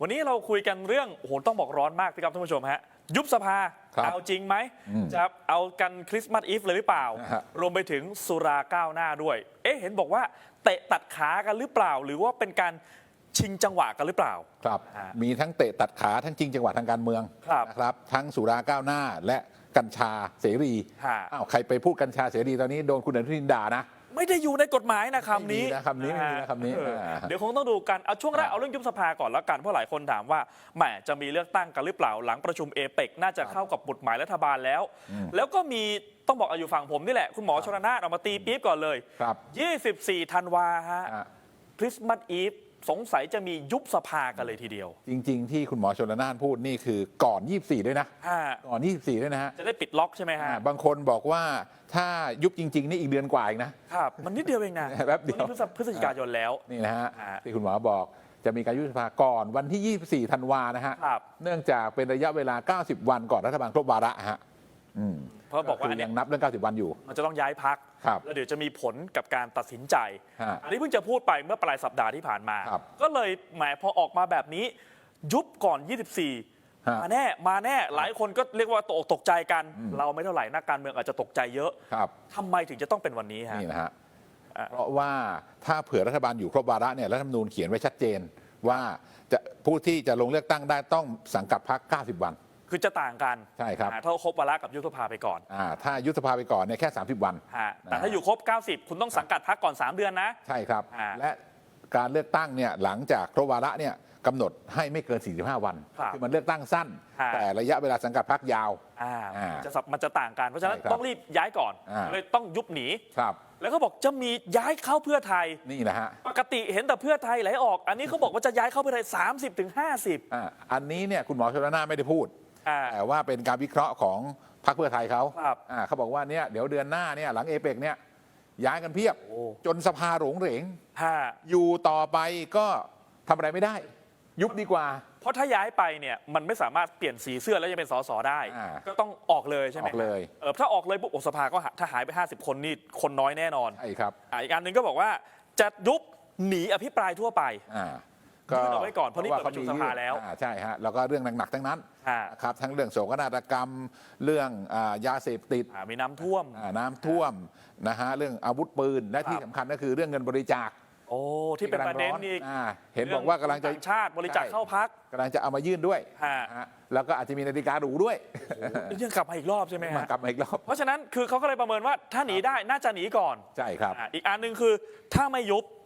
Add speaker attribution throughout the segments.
Speaker 1: วันนี้เราคุยกันเรื่องโอ้โหต้องบอกร้อนมากพี่ครับท่านผู้ชมฮะยุบสภา
Speaker 2: ครับ
Speaker 1: เอาจริงไหม
Speaker 2: อืม
Speaker 1: จะเอากันคริสต์มาสอีฟเลยหรือเปล่า
Speaker 2: ฮะ
Speaker 1: รวมไปถึงสุราก้าวหน้าด้วย เอ๊ะเห็นบอกว่าเตะตัดขากันหรือเปล่า หรือว่าเป็นการชิงจังหวะกันหรือเปล่า
Speaker 2: ครับ
Speaker 1: ฮะ
Speaker 2: มีทั้งเตะตัดขาทั้งจริงจังหวะทางการเมือง
Speaker 1: ครับ
Speaker 2: นะครับ ทั้งสุราก้าวหน้าและกัญชาเสรี
Speaker 1: ฮะ
Speaker 2: อ้าวใครไปพูดกัญชาเสรีตอนนี้โดนคุณอนุทินด่านะ
Speaker 1: ไม่ได้อยู่ในกฎหมายนะคำนี้
Speaker 2: ไม่มีนะคำนี้ไม่มีนะคำนี้
Speaker 1: เออ
Speaker 2: อ่า
Speaker 1: เดี๋ยวคงต้องดูกันเอาช่วงแรก
Speaker 2: ครับ
Speaker 1: เอาเรื่องยุบสภาก่อนแล้วกันเพราะหลายคนถามว่าแหมจะมีเลือกตั้งกันหรือเปล่าหลังประชุมเอเปกน่าจะเข้ากับบทหมายรัฐบาลแล้ว
Speaker 2: อืม
Speaker 1: แล้วก็มีต้องบอกเอาอยู่ฝั่งผมนี่แหละ คุณหมอชนน่านออกมาตีปี๊บก่อนเลย
Speaker 2: ครับ
Speaker 1: 24ธันวาฮะ
Speaker 2: อะ
Speaker 1: คริสต์มาสอีฟ สงสัยจะมียุบสภากันเลยทีเดียว
Speaker 2: จริง ๆ ที่คุณหมอชนละนานพูดนี่คือก่อน 24 ด้วยนะ
Speaker 1: ฮะ
Speaker 2: ก่อน 24 ด้วยนะฮะ
Speaker 1: จะได้ปิดล็อกใช่ไหมฮะ
Speaker 2: อ่าบางคนบอกว่าถ้ายุบจริง ๆ นี่อีกเดือนกว่าอีกนะ
Speaker 1: ครับ มันนิดเดียวเองนะ
Speaker 2: แป๊บเดียว
Speaker 1: วันนี้พฤศพฤศจิกายนแล้ว
Speaker 2: นี่นะฮะ
Speaker 1: อ่า
Speaker 2: ที่คุณหมอบอกจะมีการยุบสภาก่อนวันที่ 24 ธันวานะฮะ
Speaker 1: ครับ
Speaker 2: เนื่องจากเป็นระยะเวลา 90 วันก่อนรัฐบาลครบวาระฮะ อืม
Speaker 1: เพราะบอกว่าอัน
Speaker 2: คื
Speaker 1: เนี้
Speaker 2: ยั
Speaker 1: ย
Speaker 2: งนับเรื่อง 90 วันอยู่
Speaker 1: มันจะต้องย้ายพัก
Speaker 2: ครับ
Speaker 1: แล้วเดี๋ยวจะมีผลกับการตัดสินใจ
Speaker 2: ฮะ
Speaker 1: อันนี้เพิ่งจะพูดไปเมื่อปลายสัปดาห์ที่ผ่านมา
Speaker 2: ครับ
Speaker 1: ก็เลยแหมพอออกมาแบบนี้ ยุบก่อน
Speaker 2: ฮะ
Speaker 1: 24มาแน่ มาแน่ หลายคนก็เรียกว่าตกอกตกใจกัน
Speaker 2: อืม
Speaker 1: เราไม่เท่าไหร่นักการเมืองอาจจะตกใจเยอะ
Speaker 2: ครับ
Speaker 1: ทำไมถึงจะต้องเป็นวันนี้ฮะ
Speaker 2: นี่นะฮะ
Speaker 1: อะ
Speaker 2: เพราะว่าถ้าเผื่อรัฐบาลอยู่ครบวาระเนี่ยรัฐธรรมนูญเขียนไว้ชัดเจนว่าจะผู้ที่จะลงเลือกตั้งได้ต้องสังกัดพรรค 90 วัน
Speaker 1: คือจะต่างกัน
Speaker 2: ใช่ครับ
Speaker 1: อ่าถ้าครบวาระกับยุบสภาไปก่อน
Speaker 2: อ่าถ้ายุบสภาไปก่อนเนี่ยแค่ 30 วัน
Speaker 1: ฮะแต่ถ้าอยู่ครบ 90 คุณต้องสังกัดพักก่อน 3 เดือนนะ
Speaker 2: ใช่ครับ
Speaker 1: อ่า
Speaker 2: และการเลือกตั้งเนี่ยหลังจากครบวาระเนี่ยกำหนดให้ไม่เกิน 45 วัน
Speaker 1: ครับ
Speaker 2: อมันเลือกตั้งสั้น
Speaker 1: ฮะ
Speaker 2: แต่ระยะเวลาสังกัดพรรคยาว
Speaker 1: อ่า
Speaker 2: อ่า
Speaker 1: จะสับมันจะต่างกัน เพราะฉะนั้น
Speaker 2: ใช่ครับ
Speaker 1: ต้องรีบย้ายก่อน
Speaker 2: อ่า
Speaker 1: เลยต้องยุบหนี
Speaker 2: ครับ
Speaker 1: แล้วก็บอกจะมีย้ายเข้าเพื่อไทย
Speaker 2: นี่นะฮะ
Speaker 1: ปกติเห็นแต่เพื่อไทยไหลออก อันนี้เขาบอกว่าจะย้ายเข้าเพื่อไทย 30ถึง50
Speaker 2: อ่าอันนี้เนี่ยคุณหมอชลนานไม่ได้พูด
Speaker 1: อ่า
Speaker 2: แต่ว่าเป็นการวิเคราะห์ของพรรคเพื่อไทยเขา
Speaker 1: ครับ
Speaker 2: อ่าเขาบอกว่าเนี่ยเดี๋ยวเดือนหน้าเนี่ยหลังเอเปกเนี่ยย้ายกันเพียบ
Speaker 1: โอ้
Speaker 2: จนสภาหลงเหลง
Speaker 1: ฮะ
Speaker 2: อยู่ต่อไปก็ทำอะไรไม่ได้ ยุบดีกว่า
Speaker 1: เพราะถ้าย้ายไปเนี่ยมันไม่สามารถเปลี่ยนสีเสื้อแล้วจะเป็นสสได้
Speaker 2: อ่า
Speaker 1: ก็ต้องออกเลยใช่ไหม
Speaker 2: ออกเลย
Speaker 1: เออถ้าออกเลยปุ๊บโอสภาก็หาถ้าหายไป 50 คนนี่คนน้อยแน่นอน
Speaker 2: ใช่ครับ
Speaker 1: อ่าอีกอันหนึ่งก็บอกว่าจะยุบหนีอภิปรายทั่วไป
Speaker 2: อ่า
Speaker 1: ยื่นเอาไว้ก่อนเพราะนี่
Speaker 2: ว่
Speaker 1: เปิดประชุมสภาแล้ว
Speaker 2: อ่ใช่ฮะแล้วก็เรื่องหนักๆทั้งนั้น
Speaker 1: ฮะ
Speaker 2: นะครับทั้งเรื่องโศกนาฏกรรม เรื่องอายาเสพติด
Speaker 1: อ่ามีน้ำท่วม
Speaker 2: อ่าน้ำท่วมนะฮะเรื่องอาวุธปืนและที่
Speaker 1: ครับ
Speaker 2: สำคัญก็คือเรื่องเงินบริจาค
Speaker 1: โอ้ที่เป็นประเด็นอีก
Speaker 2: อ่าเห็นบอกว่ากำลังจะ
Speaker 1: ต่างชาติบริจาคเข้าพัก
Speaker 2: กำลังจะเอามายื่นด้วย
Speaker 1: ฮะ
Speaker 2: ฮะแล้วก็อาจจะมีนาฬิกาหรูด้วย
Speaker 1: ยังกลับมาอีกรอบใช่ไหม
Speaker 2: มา
Speaker 1: ฮะ
Speaker 2: กลับมาอีกรอบ
Speaker 1: เพราะฉะนั้นคือเขาก็เลยประเมินว่าถ้าหนีได้น่าจะหนีก่อน
Speaker 2: ใช่ครับ
Speaker 1: อะอีกอันหนึ่งคือถ้าไม่ยุบ
Speaker 2: อืม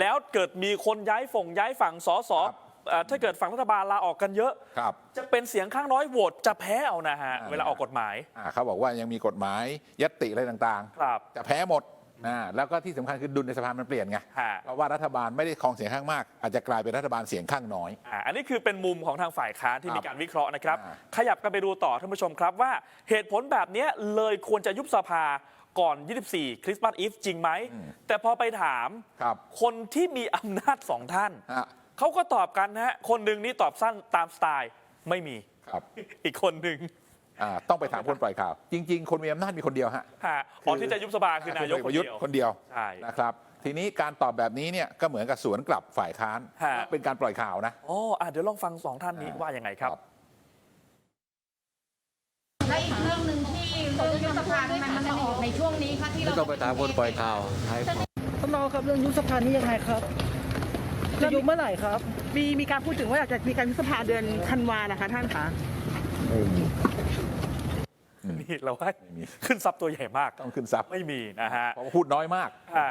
Speaker 1: แล้วเกิดมีคนย้ายฝั่งย้ายฝั่งสอสอ
Speaker 2: ครับ
Speaker 1: เอ่อถ้าเกิดฝั่งรัฐบาลลาออกกันเยอะ
Speaker 2: ครับ
Speaker 1: จะเป็นเสียงข้างน้อยโหวตจะแพ้เอานะฮะ
Speaker 2: อ่า
Speaker 1: เวลาออกกฎหมาย
Speaker 2: อ่าเขาบอกว่ายังมีกฎหมายยตติอะไรต่าง
Speaker 1: ครับ
Speaker 2: ๆจะแพ้หมดอ่าแล้วก็ที่สำคัญคือดุลในสภามันเปลี่ยนไง
Speaker 1: ฮะ
Speaker 2: เพราะว่ารัฐบาลไม่ได้ครองเสียงข้างมาก อาจจะกลายเป็นรัฐบาลเสียงข้างน้อย
Speaker 1: อ่าอันนี้คือเป็นมุมของทางฝ่ายค้านที่
Speaker 2: ครับ
Speaker 1: มีการวิเคราะห์นะครับ
Speaker 2: อ่า
Speaker 1: ขยับกันไปดูต่อท่านผู้ชมครับว่าเหตุผลแบบเนี้ยเลยควรจะยุบสภา ก่อน 24 คริสต์มาสอีฟจริงไหม แต่พอไปถาม
Speaker 2: ครับ
Speaker 1: คนที่มีอำนาจสองท่าน
Speaker 2: ฮะ
Speaker 1: เขาก็ตอบกันนะฮะ คนหนึ่งนี่ตอบสั้นตามสไตล์ไม่มี
Speaker 2: ครับ
Speaker 1: อีกคนหนึ่ง
Speaker 2: อ่าต้องไปถามคนปล่อยข่าว จริง ๆ คนมีอำนาจมีคนเดียวฮะ
Speaker 1: ฮะอ๋อที่จะยุบสภาคือนายก
Speaker 2: พล
Speaker 1: คน
Speaker 2: เยุท
Speaker 1: เดี
Speaker 2: ธ์
Speaker 1: ยว
Speaker 2: คนเดียว
Speaker 1: ใช่
Speaker 2: นะครับ ทีนี้การตอบแบบนี้เนี่ยก็เหมือนกับสวนกลับฝ่ายค้าน
Speaker 1: ฮะ
Speaker 2: เป็นการปล่อยข่าวนะ
Speaker 1: อ๋ออะเดี๋ยวลองฟังสองท่านนี้
Speaker 2: อ่า
Speaker 1: ว่ายังไงครับ
Speaker 3: และอีกเรื่องหนึ่งที่ เรื่องยุบสภามันมันจะออกในช่วงนี้ค่ะที่
Speaker 4: ไม่
Speaker 3: เรา
Speaker 4: ต้องไปถามคนปล่อยข่าวให้
Speaker 5: ท่านรองครับเรื่องยุบสภานี่ยังไงครับจะยุบเมื่อไหร่ครับ
Speaker 6: มีมีการพูดถึงว่าอยากจะมีการยุบสภาเดือนธันวานะคะท่านคะ
Speaker 1: นี่เราว่า
Speaker 2: ไม่มี
Speaker 1: ขึ้นซับตัวใหญ่มาก
Speaker 2: ต้องขึ้นซับ
Speaker 1: ไม่มีนะฮะ
Speaker 2: เพราะว่าพูดน้อยมาก
Speaker 1: อ่า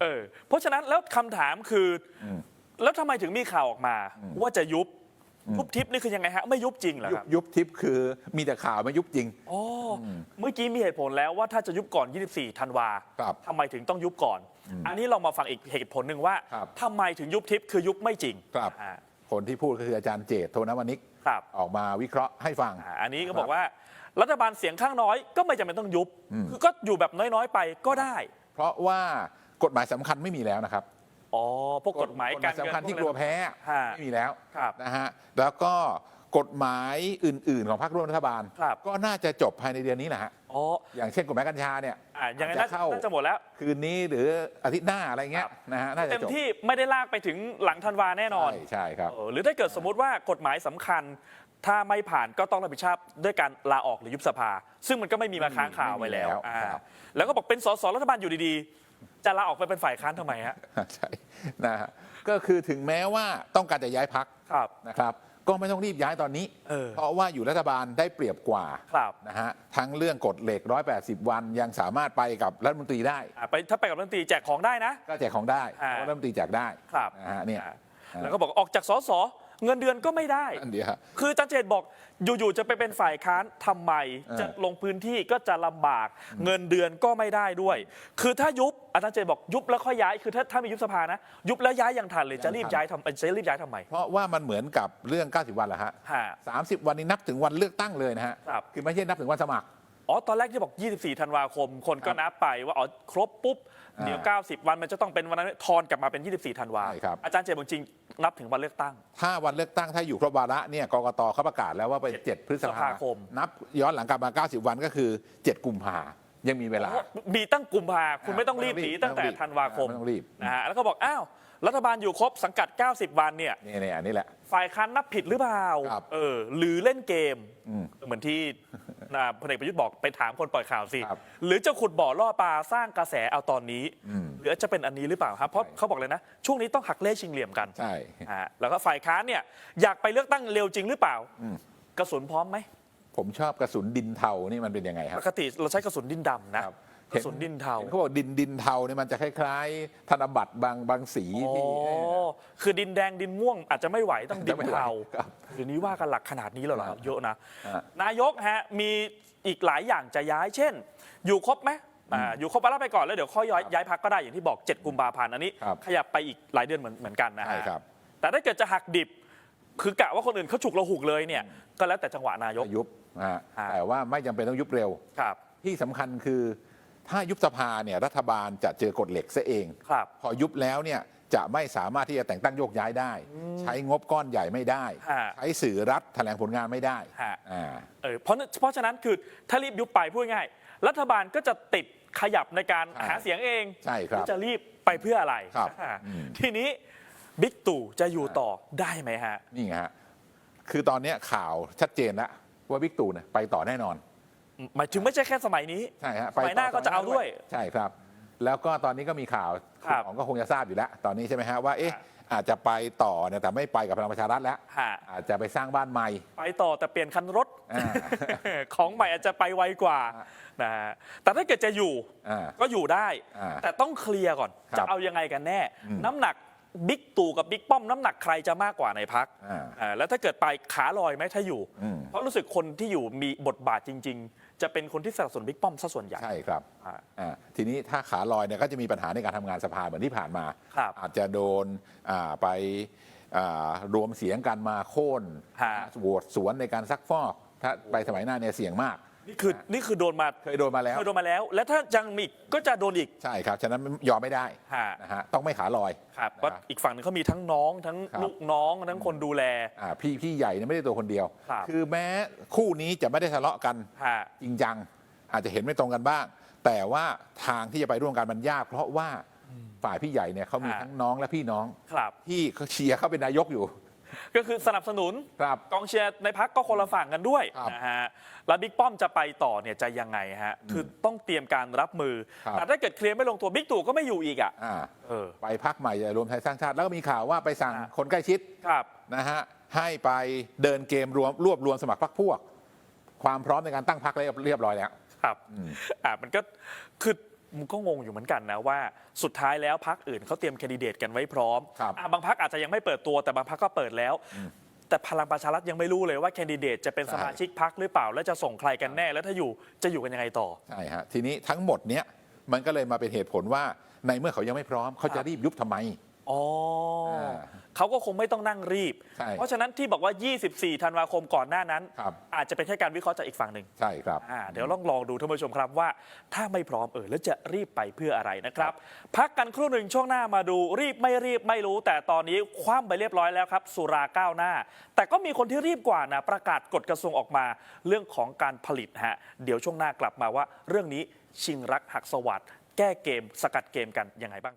Speaker 1: เออเพราะฉะนั้นแล้วคำถามคืออ
Speaker 2: ม
Speaker 1: แล้วทำไมถึงมีข่าวออกมาว่าจะยุบ
Speaker 2: อืม
Speaker 1: ยุบทิปนี่คือยังไงฮะไม่ยุบจริงเหรอ
Speaker 2: ยุ
Speaker 1: ค
Speaker 2: บ
Speaker 1: รับ
Speaker 2: ยุบทิปคือมีแต่ข่าวไม่ยุบจริง
Speaker 1: อ๋ออเมื่อกี้มีเหตุผลแล้วว่าถ้าจะยุบก่อน 24 ธันวา
Speaker 2: ครับ
Speaker 1: ทำไมถึงต้องยุบก่อน อันนี้เรามาฟังอีกเหตุผลหนึ่งว่า
Speaker 2: ครับ
Speaker 1: ทำไมถึงยุบทิปคือยุบไม่จริง
Speaker 2: ครับ
Speaker 1: อ่า
Speaker 2: คนที่พูดก็คืออาจารย์เจตโทนวนิก
Speaker 1: ครับ
Speaker 2: ออกมาวิเคราะห์ให้ฟัง
Speaker 1: อ่าอันนี้ก็บอกว่ารัฐบาลเสียงข้างน้อยก็ไม่จำเป็นต้องยุบ
Speaker 2: อืม
Speaker 1: คือก็อยู่แบบน้อย ๆ ไปก็ได้
Speaker 2: เพราะว่ากฎหมายสำคัญไม่มีแล้วนะครับ
Speaker 1: อ๋อ พวกกฎหมายการเงิน
Speaker 2: สำคัญที่
Speaker 1: พ
Speaker 2: กลัว
Speaker 1: นั้น
Speaker 2: แพ้
Speaker 1: ฮะ
Speaker 2: ไม่มีแล้ว
Speaker 1: ครับ
Speaker 2: นะฮะแล้วก็กฎหมายอื่น ๆ ของพรรคร่วมรัฐบาล
Speaker 1: ครับ
Speaker 2: ก็น่าจะจบภายในเดือนนี้แหละฮะ
Speaker 1: อ๋อ
Speaker 2: อย่างเช่นกฎหมายกัญชาเนี่ย
Speaker 1: อะยังไง
Speaker 2: อา
Speaker 1: น่า
Speaker 2: จจะเข้า
Speaker 1: น่าจะหมดแล้ว
Speaker 2: คืนนี้หรืออาทิตย์หน้าอะไรเงี้ยนะฮะน่าจะ
Speaker 1: เต็ม
Speaker 2: จบ
Speaker 1: ที่ไม่ได้ลากไปถึงหลังธันวาแน่นอน
Speaker 2: ใช่ใช่ครับ
Speaker 1: เออหรือถ้าเกิดสมมุติว่ากฎหมายสำคัญ ถ้าไม่ผ่านก็ต้องรับผิดชอบด้วยการลาออกหรือยุบสภา ซึ่งมันก็ไม่มีมาค้างคาไว้แล้ว
Speaker 2: ไม่มีแล้ว
Speaker 1: อ่า
Speaker 2: ครับ
Speaker 1: แล้วก็บอกเป็นสสรัฐบาลอยู่ดีๆ จะลาออกไปเป็นฝ่ายค้านทำไมฮะ
Speaker 2: ใช่นะฮะก็คือถึงแม้ว่าต้องการจะย้ายพัก
Speaker 1: ครับ
Speaker 2: นะครับ ก็ไม่ต้องรีบย้ายตอนนี้
Speaker 1: เออ
Speaker 2: เพราะว่าอยู่รัฐบาลได้เปรียบกว่า
Speaker 1: ครับ
Speaker 2: นะฮะทั้งเรื่องกฎเหล็ก 180 วันยังสามารถไปกับรัฐมนตรีได้
Speaker 1: อะไปถ้าไปกับรัฐมนตรีแจกของได้นะ
Speaker 2: ก็แจกของได้
Speaker 1: อ่า
Speaker 2: เพราะรัฐมนตรีแจกได้
Speaker 1: ครับ
Speaker 2: นะฮะเนี่ย
Speaker 1: อะแล้วก็บอกออกจากสส เงินเดือนก็ไม่ได้
Speaker 2: อันเดียวฮะ
Speaker 1: คืออาจันเจตบอกอยู่ๆจะไปเป็นฝ่ายค้านทำไม
Speaker 2: เออ
Speaker 1: จะลงพื้นที่ก็จะลำบาก เงินเดือนก็ไม่ได้ด้วย คือถ้ายุบอาจารย์เจตบอกยุบแล้วค่อยย้ายคือถ้าถ้ามียุบสภานะ ยุบแล้วย้ายอย่างทันเลยจะรีบย้ายทำจะรีบย้ายทำไม
Speaker 2: เพราะว่ามันเหมือนกับเรื่อง 90 วันแหละฮะ
Speaker 1: ฮะ
Speaker 2: 30วันนี้นับถึงวันเลือกตั้งเลยนะฮะ
Speaker 1: ครับ
Speaker 2: คือไม่ใช่นับถึงวันสมัคร
Speaker 1: อ๋อ ตอนแรกที่บอก 24 ธันวาคม คนก็นับไปว่า อ๋อ ครบปุ๊บ
Speaker 2: อ่า
Speaker 1: เดี๋ยว 90 วันมันจะต้องเป็นวันนั้นทอนกลับมาเป็น 24 ธันวา
Speaker 2: ใช่ครับ
Speaker 1: อาจารย์เจตบอกจริงๆนับถึงวันเลือกตั้ง
Speaker 2: ถ้าวันเลือกตั้งถ้าอยู่ครบวาระเนี่ยกกตเขาประกาศแล้วว่าเป็น7พฤษ
Speaker 1: พฤษ
Speaker 2: ภา
Speaker 1: ภาคม
Speaker 2: นับย้อนหลังกลับมา 90 วันก็คือ 7 กุมภายังมีเวลา
Speaker 1: มีตั้งกุมภาคุณไม่ต้องรีบหนีตั้งแต่ธันวาคม
Speaker 2: ไม่ต้องรีบ
Speaker 1: นะฮะ แล้วก็บอก อ้าว รัฐบาลอยู่ครบสังกัด 90 วันเนี่ย
Speaker 2: นี่เนี่ยอันนี้แหละ
Speaker 1: ฝ่ายค้านนับผิดหรือเปล่า
Speaker 2: ครับ
Speaker 1: เออ หรือเล่นเกม
Speaker 2: อืม
Speaker 1: เหมือนที่ อ่าพลเอกประยุทธ์บอกไปถามคนปล่อยข่าวสิ
Speaker 2: ครับ
Speaker 1: หรือจะขุดบ่อล่อปลาสร้างกระแสเอาตอนนี้
Speaker 2: อืม
Speaker 1: หรือจะเป็นอันนี้หรือเปล่าครับ เพราะ
Speaker 2: ใช่
Speaker 1: เขาบอกเลยนะ ช่วงนี้ต้องหักเล่ชิงเหลี่ยมกัน
Speaker 2: ใช่
Speaker 1: อ่าแล้วก็ฝ่ายค้านเนี่ยอยากไปเลือกตั้งเร็วจริงหรือเปล่า
Speaker 2: อืม
Speaker 1: กระสุนพร้อมไหม
Speaker 2: ผมชอบกระสุนดินเทานี่มันเป็นยังไงครั
Speaker 1: ป
Speaker 2: บ
Speaker 1: กติเราใช้กระสุนดินดำนะครับ กระสุนดินเทา
Speaker 2: ห็นเขาบอกดินดินเทาเนี่ยมันจะคล้ายๆ ธนบัตรบางบางสี
Speaker 1: อ๋อ
Speaker 2: ที่
Speaker 1: คือดินแดงดินม่วงอาจจะไม่ไหวต้องดิน
Speaker 2: ไม่ไหว
Speaker 1: เทา
Speaker 2: ครับ
Speaker 1: เดี๋ยวนี้ว่ากันหลักขนาดนี้แล้วเหรอ
Speaker 2: ครับ
Speaker 1: เยอะนะ
Speaker 2: ฮะ
Speaker 1: นายกฮะมีอีกหลายอย่างจะย้ายเช่น อยู่ครบไหมอ่าอยู่ครบไปแล้วไปก่อนแล้วเดี๋ยวค่อยย้ายย้ายพักก็ได้อย่างที่บอก 7 กุมภาพันธ์อันนี้
Speaker 2: ครับ
Speaker 1: ขยับไปอีกหลายเดือนเหมือนเหมือนกันนะ
Speaker 2: ใช่
Speaker 1: ฮะ
Speaker 2: ครับ
Speaker 1: แต่ถ้าเกิดจะหักดิบ คือกะว่าคนอื่นเขาฉุกระหุกเลยเนี่ย ก็แล้วแต่จังหวะนายก
Speaker 2: ยุบนะฮะ
Speaker 1: ฮะ
Speaker 2: แต่ว่าไม่จำเป็นต้องยุบเร็ว
Speaker 1: ครับ
Speaker 2: ที่สำคัญคือ ถ้ายุบสภาเนี่ยรัฐบาลจะเจอกฎเหล็กซะเอง
Speaker 1: ครับ
Speaker 2: พอยุบแล้วเนี่ยจะไม่สามารถที่จะแต่งตั้งโยกย้ายได้ ใช้งบก้อนใหญ่ไม่ได้
Speaker 1: ฮะ
Speaker 2: ใช้สื่อรัฐแถลงผลงานไม่ได้
Speaker 1: ฮะ
Speaker 2: อ่า
Speaker 1: เออเพราะเพราะฉะนั้นคือถ้ารีบยุบไปพูดง่ายรัฐบาลก็จะติดขยับในการ
Speaker 2: ใช่
Speaker 1: หาเสียงเอง
Speaker 2: ใช่ครับ
Speaker 1: ว่าจะรีบไปเพื่ออะไร
Speaker 2: ครับ
Speaker 1: อ่า
Speaker 2: อืม
Speaker 1: ทีนี้บิ๊กตู่จะอยู่ต่อได้ไหมฮะ
Speaker 2: นี่ไงฮะ คือตอนเนี้ยข่าวชัดเจนแล้วว่าบิ๊กตู่เนี่ยไปต่อแน่นอน
Speaker 1: หมายถึงไม่ใช่แค่สมัยนี้
Speaker 2: ใช่ฮะ
Speaker 1: สมัยหน้าก็จะเอาด้วย
Speaker 2: ใช่ครับ แล้วก็ตอนนี้ก็มีข่าว
Speaker 1: ครับ
Speaker 2: ของก็คงจะทราบอยู่แล้ว ตอนนี้ใช่ไหมฮะว่าเอ๊ะ
Speaker 1: ครับ
Speaker 2: อาจจะไปต่อเนี่ยแต่ไม่ไปกับพลังประชารัฐแล้ว
Speaker 1: ฮะ
Speaker 2: อาจจะไปสร้างบ้านใหม่
Speaker 1: ไปต่อแต่เปลี่ยนคันรถ
Speaker 2: อ่า
Speaker 1: ของใหม่อาจจะไปไวกว่า
Speaker 2: ฮะ
Speaker 1: นะฮะแต่ถ้าเกิดจะอยู่
Speaker 2: อ่า
Speaker 1: ก็อยู่ได้
Speaker 2: อ่า
Speaker 1: แต่ต้องเคลียร์ก่อน
Speaker 2: ครับ
Speaker 1: จะเอายังไงกันแน่
Speaker 2: อืม
Speaker 1: น้ำหนัก บิ๊กตู่กับบิ๊กป้อมน้ำหนักใครจะมากกว่าในพัก
Speaker 2: อ่า
Speaker 1: แล้วถ้าเกิดไปขาลอยไหมถ้าอยู่
Speaker 2: อืม
Speaker 1: เพราะรู้สึกคนที่อยู่มีบทบาทจริง ๆ จะเป็นคนที่สนับสนุนบิ๊กป้อมซะส่วนใหญ่
Speaker 2: ใช่ครับ
Speaker 1: อ่า
Speaker 2: อ่าทีนี้ถ้าขาลอยเนี่ยก็จะมีปัญหาในการทำงานสภาเหมือนที่ผ่านมา
Speaker 1: ครับ
Speaker 2: อาจจะโดนอ่าไปอ่ารวมเสียงกันมาโค่น
Speaker 1: ฮะ
Speaker 2: โหวตสวนในการซักฟอก ถ้าไปสมัยหน้าเนี่ยเสี่ยงมาก
Speaker 1: นี่คือนี่คือโดนมา
Speaker 2: เคยโดนมาแล้ว
Speaker 1: เคยโดนมาแล้ว และถ้ายังมีอีกก็จะโดนอีก
Speaker 2: ใช่ครับ ฉะนั้นยอมไม่ได้
Speaker 1: ฮะ
Speaker 2: นะฮะต้องไม่ขาลอย
Speaker 1: ครับ
Speaker 2: นะ
Speaker 1: ว่าอีกฝั่งหนึงเขามีทั้งน้องทั้ง
Speaker 2: ครับ
Speaker 1: ลูกน้องทั้งคนดูแล
Speaker 2: อ่าพี่พี่ใหญ่เนี่ยไม่ได้ตัวคนเดียว
Speaker 1: ครับ
Speaker 2: อแม้คู่นี้จะไม่ได้ทะเลาะกัน
Speaker 1: ฮะ
Speaker 2: จริงจังอาจจะเห็นไม่ตรงกันบ้าง แต่ว่าทางที่จะไปร่วมกันมันยาก เพราะว่าฝ่ายพี่ใหญ่เนี่ยเขามี
Speaker 1: ฮะ
Speaker 2: ทั้งน้องและพี่น้อง
Speaker 1: ครับ
Speaker 2: ที่เขาเชียร์เขาเป็นนายกอยู่
Speaker 1: ก็คือสนับสนุน
Speaker 2: ครับ
Speaker 1: กองเชียร์ในพักก็คนละฝั่งกันด้วย
Speaker 2: ครับ
Speaker 1: นะฮะแล้วบิ๊กป้อมจะไปต่อเนี่ยจะยังไงฮะคือต้องเตรียมการรับมือ
Speaker 2: ครับ
Speaker 1: แต่ถ้าเกิดเคลียร์ไม่ลงตัวบิ๊กตู่ก็ไม่อยู่อีกอะ
Speaker 2: อ่า
Speaker 1: เออ
Speaker 2: ไปพักใหม่รวมไทยสร้างชาติ แล้วก็มีข่าวว่าไปสั่ง
Speaker 1: ฮะ
Speaker 2: คนใกล้ชิด
Speaker 1: ครับ
Speaker 2: นะฮะให้ไปเดินเกมรวมรวบรวมสมัครพรรคพวก ความพร้อมในการตั้งพรรคเรียบร้อยแล้ว
Speaker 1: ครับ
Speaker 2: อืม
Speaker 1: อ่ามันก็คือ มันก็งงอยู่เหมือนกันนะว่าสุดท้ายแล้วพักอื่นเขาเตรียมแคนดิเดตกันไว้พร้อม
Speaker 2: ครับ
Speaker 1: อะบางพักอาจจะยังไม่เปิดตัวแต่บางพักก็เปิดแล้ว แต่พลังประชารัฐยังไม่รู้เลยว่าแคนดิเดตจะเป็น
Speaker 2: ใช่
Speaker 1: สมาชิกพักหรือเปล่า แล้วจะส่งใครกันแน่ แล้วถ้าอยู่จะอยู่กันยังไงต่อ
Speaker 2: ใช่ฮะทีนี้ทั้งหมดเนี้ยมันก็เลยมาเป็นเหตุผลว่าในเมื่อเขายังไม่พร้อมเขา
Speaker 1: ครั
Speaker 2: จะ
Speaker 1: บ
Speaker 2: รีบยุบทำไม
Speaker 1: อ๋อ
Speaker 2: อ่า
Speaker 1: เขาก็คงไม่ต้องนั่งรีบ
Speaker 2: ใช่
Speaker 1: เพราะฉะนั้นที่บอกว่า 24 ธันวาคมก่อนหน้านั้น
Speaker 2: ครับ
Speaker 1: อาจจะเป็นแค่การวิเคราะห์จากอีกฝั่งหนึ่ง
Speaker 2: ใช่ครับ
Speaker 1: อ่าเดี๋ยวลองลองดูท่านผู้ชมครับว่า ถ้าไม่พร้อมเออแล้วจะรีบไปเพื่ออะไรนะครับ พักกันครู่หนึ่งช่วงหน้ามาดูรีบไม่รีบไม่รู้ แต่ตอนนี้คว่ำไปเรียบร้อยแล้วครับ สุราก้าวหน้า แต่ก็มีคนที่รีบกว่านะประกาศกฎกระทรวงออกมา เรื่องของการผลิตฮะเดี๋ยวช่วงหน้ากลับมาว่า เรื่องนี้ชิงรักหักสวัสดแก้เกม สกัดเกมกันยังไงบ้างครับ